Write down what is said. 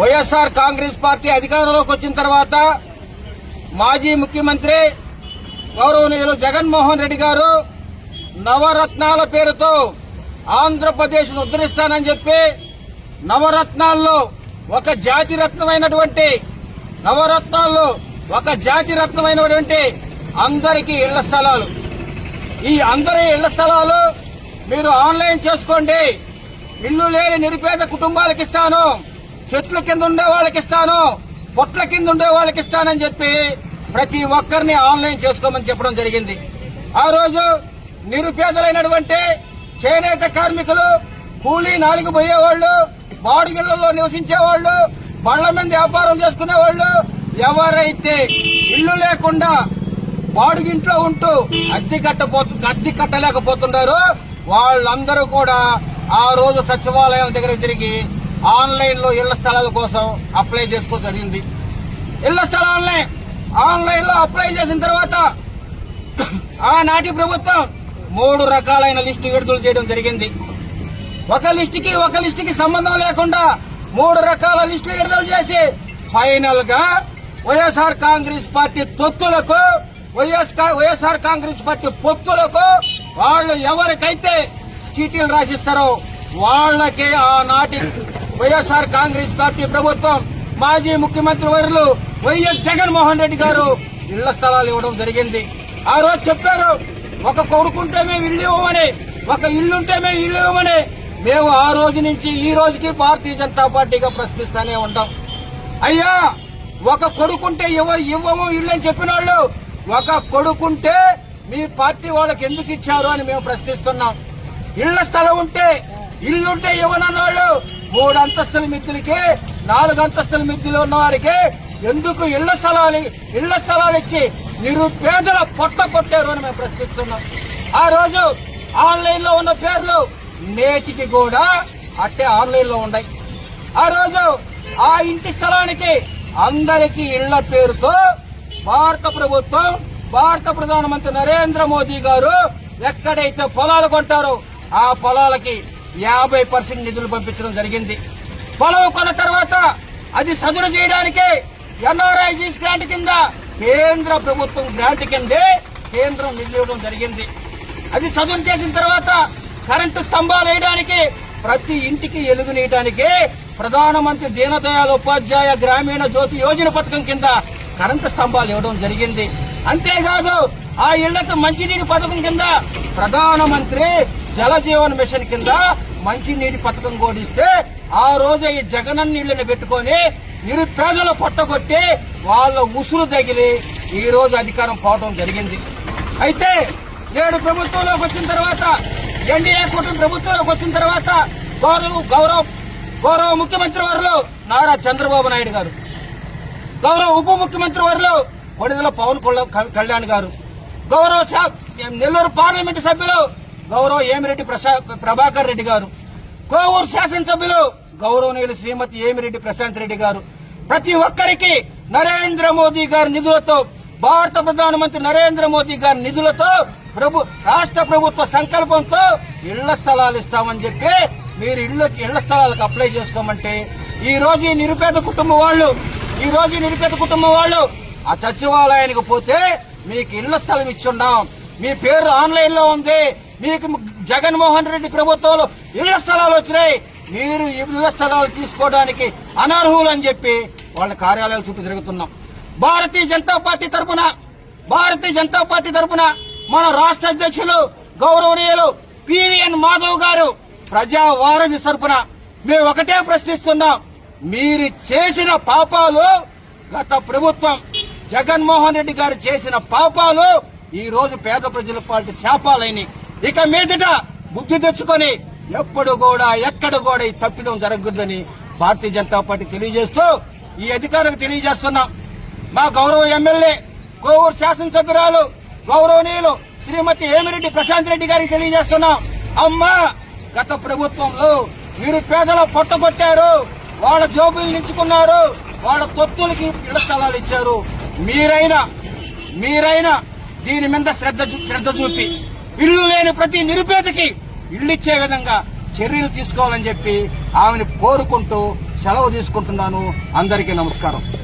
YSR Congress party అధికారంలోకి వచ్చిన తర్వాత మాజీ ముఖ్యమంత్రి గౌరవనీయులు జగన్మోహన్ రెడ్డి గారు నవరత్నాల పేరుతో ఆంధ్రప్రదేశ్ను ఉద్ధరిస్తానని చెప్పి నవరత్నాల్లో ఒక జాతి రత్నమైనటువంటి నవరత్నాల్లో ఒక జాతి రత్నమైనటువంటి అందరికీ ఇళ్ళ స్థలాలు. ఈ అందరి ఇళ్ళ స్థలాలు మీరు ఆన్లైన్ చేసుకోండి. ఇల్లు లేని నిరుపేద కుటుంబాలకు ఇస్తాను. చెట్ల కింద ఉండే వాళ్ళకి ఇస్తాను. పొట్ల కింద ఉండే వాళ్ళకి ఇస్తానని చెప్పి ప్రతి ఒక్కరిని ఆన్లైన్ చేసుకోమని చెప్పడం జరిగింది. ఆ రోజు నిరుపేదలైనటువంటి చేనేత కార్మికులు కూలీ నాలుగు పోయేవాళ్ళు బాడుగిళ్ళలో నివసించేవాళ్ళు బళ్ళ మీద వ్యాపారం చేసుకునేవాళ్ళు ఎవరైతే ఇల్లు లేకుండా బాడుగింట్లో ఉంటూ అద్దె కట్టపోతు అద్దె కట్టలేకపోతున్నారో వాళ్ళందరూ కూడా ఆ రోజు సచివాలయం దగ్గర తిరిగి ఆన్లైన్లో ఇళ్ళ స్థలాల కోసం అప్లై చేసుకో జరిగింది. ఇళ్ళ స్థలాలని ఆన్లైన్లో అప్లై చేసిన తర్వాత ఆనాటి ప్రభుత్వం మూడు రకాలైన లిస్టు విడుదల చేయడం జరిగింది. ఒక లిస్టుకి ఒక లిస్టుకి సంబంధం లేకుండా మూడు రకాల లిస్టులు విడుదల చేసి ఫైనల్గా వైఎస్ఆర్ కాంగ్రెస్ పార్టీ తొత్తులకు వైఎస్ వైఎస్ఆర్ కాంగ్రెస్ పార్టీ పొత్తులకు వాళ్ళు ఎవరికైతే చీటీలు రాసిస్తారో వాళ్ళకే ఆనాటి వైఎస్ఆర్ కాంగ్రెస్ పార్టీ ప్రభుత్వం మాజీ ముఖ్యమంత్రి వర్యులు వైఎస్ జగన్మోహన్ రెడ్డి గారు ఇళ్ళ స్థలాలు ఇవ్వడం జరిగింది. ఆ రోజు చెప్పారు ఒక కొడుకుంటే మేము ఇల్లు ఇవ్వమని ఒక ఇల్లుంటే మేము ఇల్లు ఇవ్వమని. మేము ఆ రోజు నుంచి ఈ రోజుకి భారతీయ జనతా పార్టీగా ప్రశ్నిస్తానే ఉంటాం అయ్యా ఒక కొడుకుంటే ఇవ్వ ఇవ్వము ఇల్లు అని చెప్పిన వాళ్ళు ఒక కొడుకుంటే మీ పార్టీ వాళ్ళకి ఎందుకు ఇచ్చారు అని మేము ప్రశ్నిస్తున్నాం. ఇళ్ళ స్థలం ఉంటే ఇల్లుంటే ఇవ్వనన్న వాళ్ళు మూడు అంతస్తుల మిద్దులకి నాలుగు అంతస్తుల మిద్దులు ఉన్న వారికి ఎందుకు ఇళ్ళ స్థలాలు ఇళ్ళ స్థలాలు ఇచ్చి నిరుపేదల పొట్ట కొట్టారు అని మేము ప్రశ్నిస్తున్నాం. ఆ రోజు ఆన్లైన్లో ఉన్న పేర్లు నేటికి కూడా అట్టే ఆన్లైన్లో ఉన్నాయి. ఆ రోజు ఆ ఇంటి స్థలానికి అందరికీ ఇళ్ళ పేరుతో భారత ప్రభుత్వం భారత ప్రధానమంత్రి నరేంద్ర మోదీ గారు ఎక్కడైతే పొలాలు కొంటారో ఆ పొలాలకి యాభై పర్సెంట్ నిధులు పంపించడం జరిగింది. పొలం కొన్న తర్వాత అది సదురు చేయడానికి ఎన్ఆర్ఐజీస్ గ్రాంట్ కింద కేంద్ర ప్రభుత్వం గ్రాంట్ కిందే కేంద్రం నిధులు ఇవ్వడం జరిగింది. అది చదువు చేసిన తర్వాత కరెంటు స్తంభాలు వేయడానికి ప్రతి ఇంటికి ఎలుగునీయడానికి ప్రధానమంత్రి దీనదయాళ్ ఉపాధ్యాయ గ్రామీణ జ్యోతి యోజన పథకం కింద కరెంటు స్తంభాలు ఇవ్వడం జరిగింది. అంతేకాదు ఆ ఇళ్ళకు మంచినీటి పథకం కింద ప్రధానమంత్రి జలజీవన్ మిషన్ కింద మంచినీటి పథకం కూడిస్తే ఆ రోజు ఈ జగనన్న నీళ్ళను పెట్టుకొని నిరుపేదలు పొట్టగొట్టి వాళ్ళ ఉసురు తగిలి ఈ రోజు అధికారం పోవడం జరిగింది. అయితే నేడు ప్రభుత్వంలోకి వచ్చిన తర్వాత ఎన్డీఏ కూటమి ప్రభుత్వంలోకి వచ్చిన తర్వాత గౌరవ గౌరవ గౌరవ ముఖ్యమంత్రి వారిలో నారా చంద్రబాబు నాయుడు గారు గౌరవ ఉప ముఖ్యమంత్రి వారిలో కొడిదల పవన్ కళ్యాణ్ గారు గౌరవ నెల్లూరు పార్లమెంటు సభ్యులు గౌరవ ఏమిరెడ్డి ప్రభాకర్ రెడ్డి గారు. కోవూరు శాసనసభ్యులు గౌరవనీయులు శ్రీమతి ఏమిరెడ్డి ప్రశాంత్ రెడ్డి గారు. ప్రతి ఒక్కరికి నరేంద్ర మోదీ గారి నిధులతో భారత ప్రధానమంత్రి నరేంద్ర మోదీ గారి నిధులతో ప్రభు రాష్ట్ర ప్రభుత్వ సంకల్పంతో ఇళ్ళ స్థలాలు ఇస్తామని చెప్పి మీరు ఇళ్ళకి ఇళ్ళ స్థలాలకు అప్లై చేసుకోమంటే ఈ రోజు ఈ నిరుపేద కుటుంబం వాళ్ళు ఈ రోజు నిరుపేద కుటుంబం వాళ్ళు ఆ సచివాలయానికి పోతే మీకు ఇళ్ళ స్థలం ఇచ్చున్నాం మీ పేరు ఆన్లైన్లో ఉంది. మీకు జగన్మోహన్ రెడ్డి ప్రభుత్వంలో ఇళ్ళ స్థలాలు వచ్చినాయి. మీరు ఇళ్ళ స్థలాలు తీసుకోవడానికి అనర్హులు అని చెప్పి వాళ్ళ కార్యాలయాల చుట్టూ తిరుగుతున్నాం. భారతీయ జనతా పార్టీ తరఫున భారతీయ జనతా పార్టీ తరఫున మన రాష్ట్ర అధ్యక్షులు గౌరవనీయులు పివిఎన్ మాధవ్ గారు ప్రజా వారధి తరఫున మేము ఒకటే ప్రశ్నిస్తున్నాం. మీరు చేసిన పాపాలు గత ప్రభుత్వం జగన్మోహన్ రెడ్డి గారు చేసిన పాపాలు ఈ రోజు పేద ప్రజల పార్టీ శాపాలని ఇక మీదట బుద్ధి తెచ్చుకొని ఎప్పుడు కూడా ఎక్కడ కూడా ఈ తప్పిదం జరగకూడదని భారతీయ జనతా పార్టీ తెలియజేస్తూ ఈ అధికారులకు తెలియజేస్తున్నాం. మా గౌరవ ఎమ్మెల్యే కోవూరు శాసనసభ్యురాలు గౌరవనీయులు శ్రీమతి ఏమిరెడ్డి ప్రశాంత్ రెడ్డి గారికి తెలియజేస్తున్నాం. అమ్మా గత ప్రభుత్వంలో మీరు పేదల పొట్టగొట్టారు వాళ్ళ జోబులు నించుకున్నారు వాళ్ళ తొత్తులకి ఇళ్ళ స్థలాలు ఇచ్చారు. మీరైనా మీరైనా దీని మీద శ్రద్ధ శ్రద్ధ చూపి. ఇల్లు లేని ప్రతి నిరుపేదకి ఇల్లు ఇచ్చే విధంగా చర్యలు తీసుకోవాలని చెప్పి ఆమెను కోరుకుంటూ సెలవు తీసుకుంటున్నాను. అందరికీ నమస్కారం.